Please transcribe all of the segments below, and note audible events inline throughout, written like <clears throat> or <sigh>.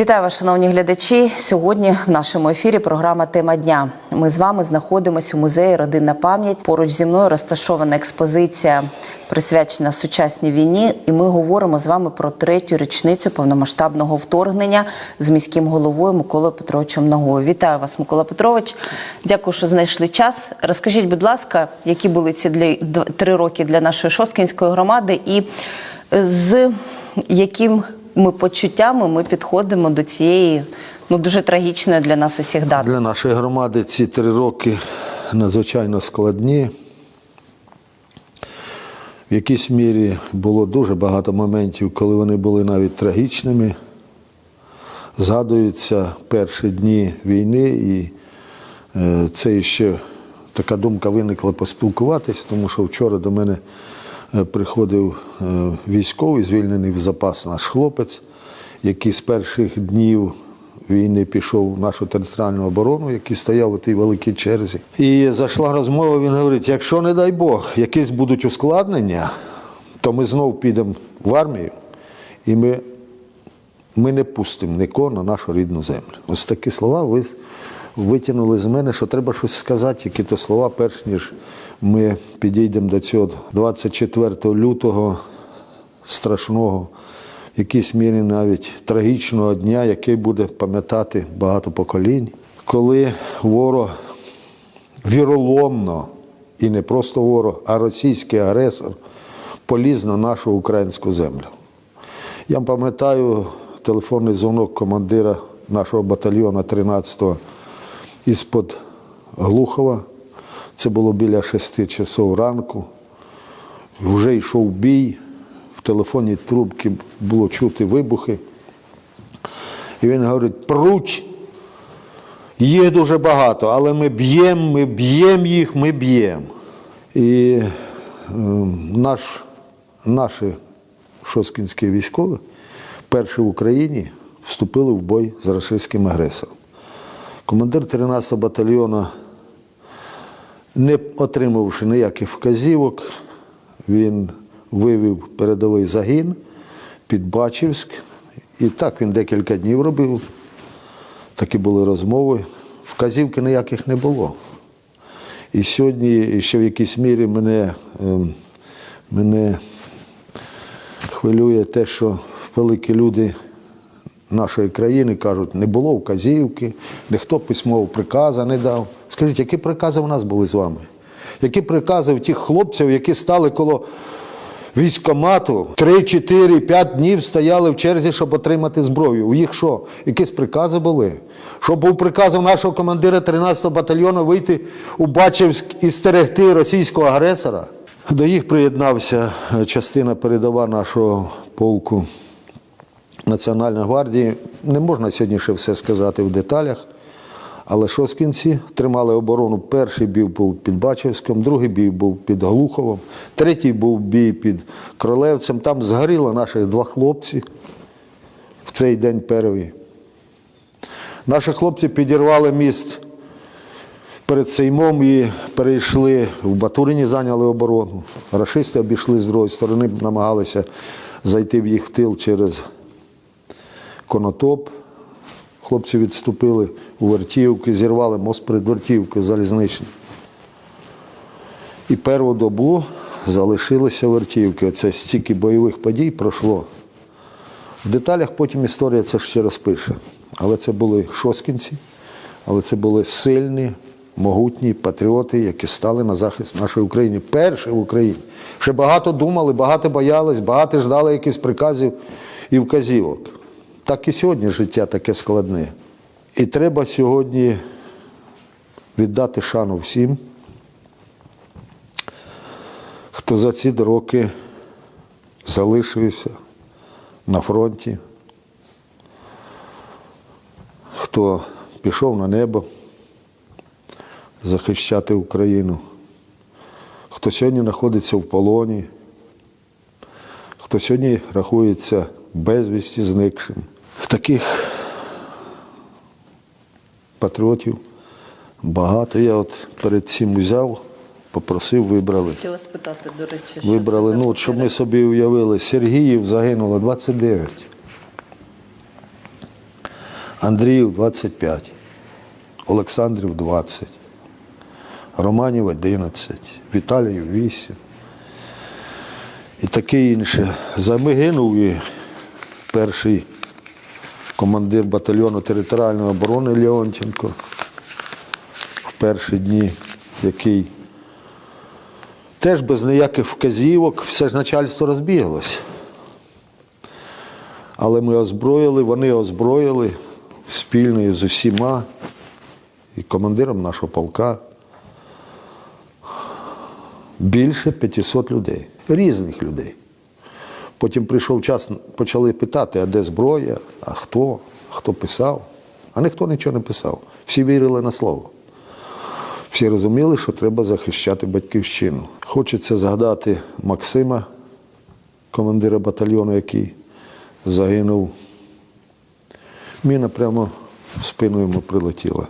Вітаю вас, шановні глядачі. Сьогодні в нашому ефірі програма Тема дня. Ми з вами знаходимося у музеї Родинна пам'ять. Поруч зі мною розташована експозиція, присвячена сучасній війні. І ми говоримо з вами про третю річницю повномасштабного вторгнення з міським головою Миколою Петровичем Ногою. Вітаю вас, Микола Петрович. Дякую, що знайшли час. Розкажіть, будь ласка, які були ці три роки для нашої шосткінської громади, і з яким ми почуттями ми підходимо до цієї ну дуже трагічної для нас усіх дати. Для нашої громади ці три роки надзвичайно складні. В якійсь мірі було дуже багато моментів, коли вони були навіть трагічними. Згадуються перші дні війни, і е, це ще така думка виникла поспілкуватись, тому що вчора до мене приходив е, військовий, звільнений в запас наш хлопець, який з перших днів війни пішов в нашу територіальну оборону, який стояв у тій великій черзі. І зайшла розмова, він говорить: якщо, не дай Бог, якісь будуть ускладнення, то ми знов підемо в армію і ми, ми не пустимо нікого на нашу рідну землю. Ось такі слова ви витягнули з мене, що треба щось сказати, які то слова, перш ніж ми підійдемо до цього 24 лютого страшного, в якійсь мірі навіть трагічного дня, який буде пам'ятати багато поколінь, коли ворог віроломно, і не просто ворог, а російський агресор поліз на нашу українську землю. Я пам'ятаю телефонний дзвонок командира нашого батальйону 13-го із-под Глухова. Це було біля 6 часов ранку. Вже йшов бій, в телефонній трубці було чути вибухи. І він говорить: пруч, їх дуже багато, але ми б'ємо, ми б'ємо їх, ми б'ємо. І е, наш, наші шоскінські військові, перші в Україні, вступили в бой з російським агресором. Командир 13-го батальйону, не отримавши ніяких вказівок, він вивів передовий загін під Бачівськ. І так він декілька днів робив. Такі були розмови. Вказівки ніяких не було. І сьогодні ще в якійсь мірі мене, ем, мене хвилює те, що великі люди нашої країни кажуть, не було вказівки, ніхто письмового приказу не дав. Скажіть, які прикази в нас були з вами? Які прикази в тих хлопців, які стали коло військомату, 3, 4, 5 днів стояли в черзі, щоб отримати зброю. У їх що? Якісь прикази були? Що був приказ нашого командира 13-го батальйону вийти у Бачівськ і стерегти російського агресора? До їх приєднався частина передова нашого полку Національної гвардії. Не можна сьогодні ще все сказати в деталях. Але шоскінці тримали оборону. Перший бій був під Бачівськом, другий бій був під Глуховом, третій був бій під Кролевцем. Там згоріло наших два хлопці в цей день перший. Наші хлопці підірвали міст перед Сеймом і перейшли в Батурині, зайняли оборону. Рашисти обійшли з другої сторони, намагалися зайти в їх тил через Конотоп. Хлопці відступили у Вертіївки, зірвали мост перед Вертіївкою залізничний. І перву добу залишилися Вертіївки. Оце стільки бойових подій пройшло. В деталях потім історія це ще розпише. Але це були шоскінці, але це були сильні, могутні патріоти, які стали на захист нашої України. Перші в Україні. Ще багато думали, багато боялись, багато ждали якихось приказів і вказівок. Так і сьогодні життя таке складне. І треба сьогодні віддати шану всім, хто за ці роки залишився на фронті, хто пішов на небо захищати Україну, хто сьогодні знаходиться в полоні, хто сьогодні рахується безвісті зникшим. Таких патріотів багато. Я от перед цим взяв, попросив, вибрали. Хотіла спитати, до речі, що Вибрали, це за ну, от щоб ми собі уявили, Сергіїв загинуло 29. Андріїв 25, Олександрів 20, Романів 11, Віталіїв 8 і таке інше. Загинув і перший командир батальйону територіальної оборони Леонтенко в перші дні, який теж без ніяких вказівок, все ж начальство розбіглось. Але ми озброїли, вони озброїли спільно з усіма, і командиром нашого полка. Більше 500 людей, різних людей. Потім прийшов час, почали питати, а де зброя, а хто, хто писав. А ніхто нічого не писав. Всі вірили на слово. Всі розуміли, що треба захищати батьківщину. Хочеться згадати Максима, командира батальйону, який загинув. Міна прямо в спину йому прилетіла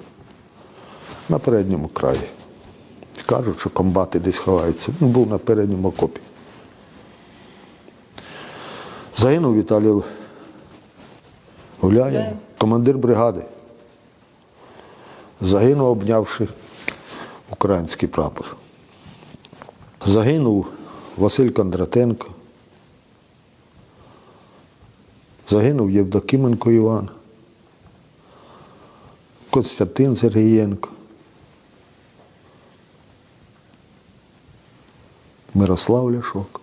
на передньому краї. Кажуть, що комбати десь ховаються. Він був на передньому окопі. Загинув Віталій Гуляєв, командир бригади. Загинув, обнявши український прапор. Загинув Василь Кондратенко. Загинув Євдокименко Іван, Константин Сергієнко, Мирослав Ляшок.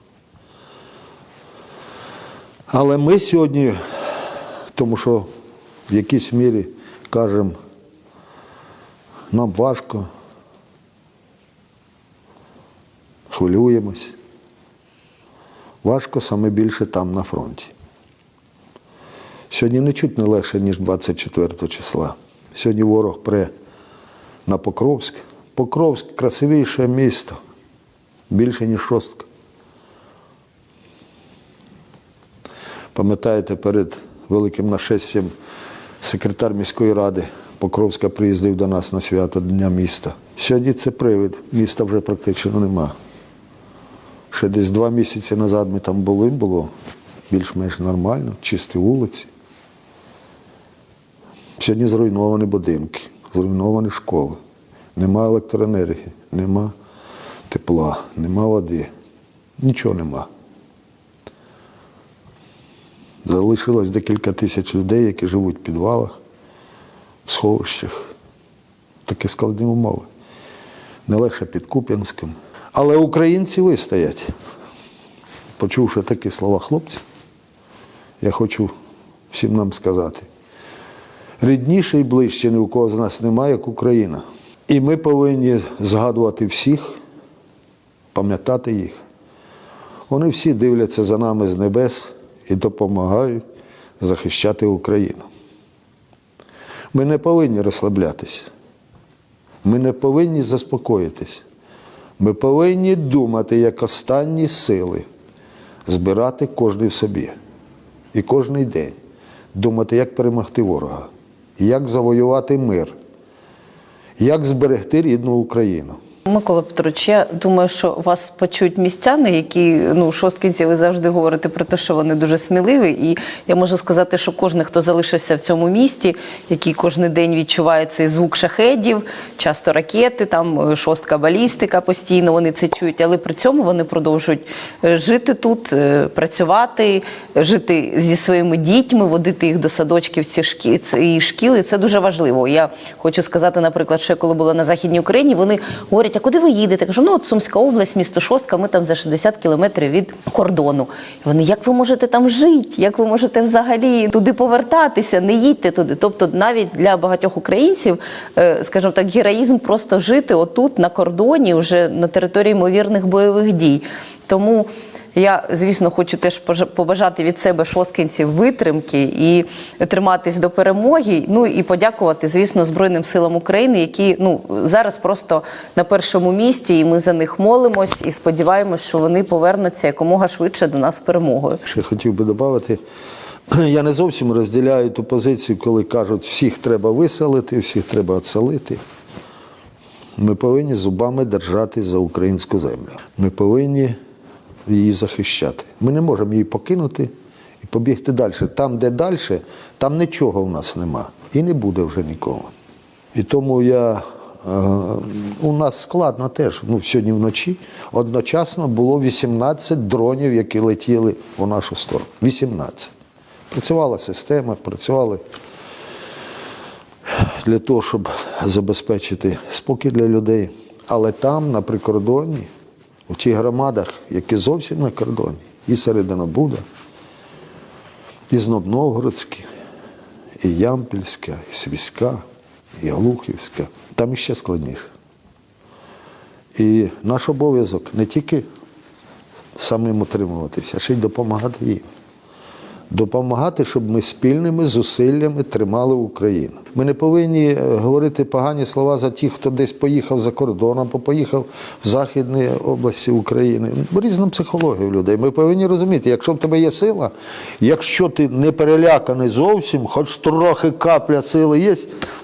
Але ми сьогодні, тому що в якійсь мірі кажемо, нам важко, хвилюємось. Важко саме більше там на фронті. Сьогодні не чуть не легше, ніж 24 числа. Сьогодні ворог пре на Покровськ. Покровськ красивіше місто, більше, ніж шостка. Пам'ятаєте, перед великим нашестям секретар міської ради Покровська приїздив до нас на свято Дня міста. Сьогодні це привид, міста вже практично нема. Ще десь два місяці назад ми там були, було більш-менш нормально, чисті вулиці. Сьогодні зруйновані будинки, зруйновані школи. Нема електроенергії, нема тепла, нема води. Нічого нема. Залишилось декілька тисяч людей, які живуть в підвалах, в сховищах. Такі складні умови. Не легше під Куп'янськом. Але українці вистоять. Почувши такі слова хлопців, я хочу всім нам сказати. Рідніше і ближче ні у кого з нас немає, як Україна. І ми повинні згадувати всіх, пам'ятати їх. Вони всі дивляться за нами з небес і допомагають захищати Україну. Ми не повинні розслаблятися. Ми не повинні заспокоїтись. Ми повинні думати як останні сили, збирати кожний в собі. І кожний день думати, як перемогти ворога, як завоювати мир, як зберегти рідну Україну. Микола Петрович, я думаю, що вас почують містяни, які ну шосткинці, ви завжди говорите про те, що вони дуже сміливі. І я можу сказати, що кожен, хто залишився в цьому місті, який кожен день відчуває цей звук шахедів, часто ракети, там е, шостка балістика постійно вони це чують, але при цьому вони продовжують е, жити тут, е, працювати, жити зі своїми дітьми, водити їх до садочків ці шкі... ці шкіли. Це дуже важливо. Я хочу сказати, наприклад, що я коли була на Західній Україні, вони говорять, а куди ви їдете? Кажу, ну от Сумська область, місто Шостка, ми там за 60 кілометрів від кордону. І вони, як ви можете там жити? Як ви можете взагалі туди повертатися? Не їдьте туди. Тобто, навіть для багатьох українців, е, скажімо так, героїзм просто жити отут на кордоні, вже на території ймовірних бойових дій. Тому я, звісно, хочу теж побажати від себе шосткинців витримки і триматись до перемоги. Ну і подякувати, звісно, Збройним силам України, які ну зараз просто на першому місці, і ми за них молимось і сподіваємось, що вони повернуться якомога швидше до нас перемогою. Ще хотів би додати, <clears throat> я не зовсім розділяю ту позицію, коли кажуть, всіх треба виселити, всіх треба відселити. Ми повинні зубами держати за українську землю. Ми повинні її захищати. Ми не можемо її покинути і побігти далі. Там, де далі, там нічого в нас нема. і не буде вже нікого. І тому я, е, у нас складно теж. Ну, сьогодні вночі одночасно було 18 дронів, які летіли у нашу сторону. 18. Працювала система, працювали для того, щоб забезпечити спокій для людей. Але там, на прикордонні, у тих громадах, які зовсім на кордоні, і Серединобуда, і Знобновгородське, і Ямпільська, і Свіська, і Глухівська, там іще складніше. І наш обов'язок не тільки самим утримуватися, а ще й допомагати їм. Допомагати, щоб ми спільними зусиллями тримали Україну. Ми не повинні е, говорити погані слова за тих, хто десь поїхав за кордон, або поїхав в західні області України. Різна психологія в людей. Ми повинні розуміти, якщо в тебе є сила, якщо ти не переляканий зовсім, хоч трохи капля сили є,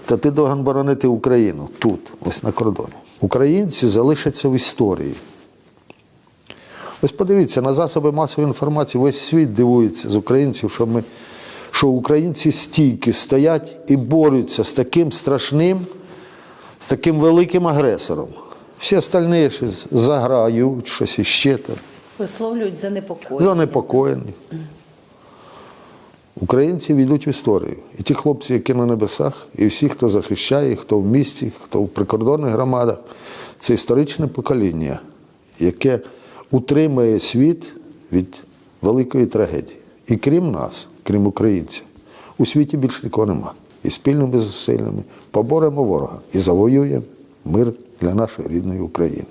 то ти должен боронити Україну тут, ось на кордоні. Українці залишаться в історії. Ось подивіться, на засоби масової інформації весь світ дивується з українців, що, ми, що українці стійкі стоять і борються з таким страшним, з таким великим агресором. Всі остальні ще заграють, щось іще там. Висловлюють занепокоєння. Занепокоєні. Українці війдуть в історію. І ті хлопці, які на небесах, і всі, хто захищає, хто в місті, хто в прикордонних громадах, це історичне покоління, яке утримає світ від великої трагедії. І крім нас, крім українців, у світі більше нікого нема. І спільними зусиллями поборемо ворога і завоюємо мир для нашої рідної України.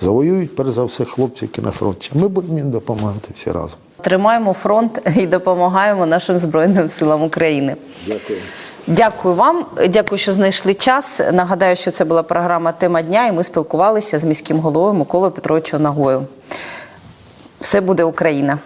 Завоюють, перш за все, хлопці, які на фронті. Ми будемо їм допомагати всі разом. Тримаємо фронт і допомагаємо нашим Збройним силам України. Дякую. Дякую вам, дякую, що знайшли час. Нагадаю, що це була програма Тема дня, і ми спілкувалися з міським головою Миколою Петровичем Нагою. Все буде Україна.